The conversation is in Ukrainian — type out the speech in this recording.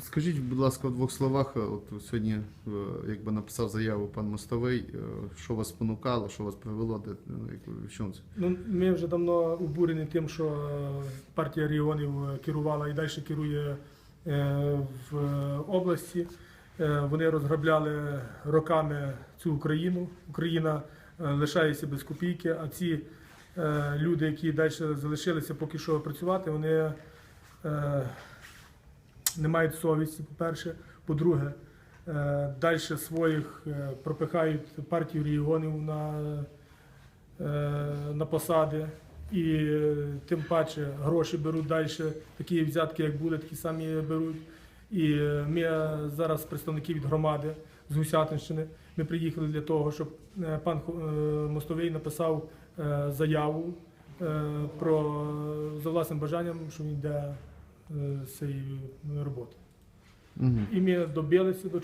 Скажіть, будь ласка, в двох словах, е, от сьогодні е, якби написав заяву пан Мостовий, е, що вас спонукало, що вас привело, де, е, в чому це? Ну, ми вже давно обурені тим, що партія регіонів керувала і далі керує в області. Вони розграбляли роками цю Україну. Україна лишається без копійки, а ці люди, які далі залишилися поки що працювати, вони не мають совісті, по-перше. По-друге, е, далі своїх е, пропихають партію регіонів на е, на посади, і тим паче гроші беруть далі, такі взятки, як були, такі самі беруть. І ми зараз представники від громади з Гусятинщини. Ми приїхали для того, щоб пан Мостовий написав заяву про за власним бажанням, що він йде цієї роботи. Угу. І ми добилися до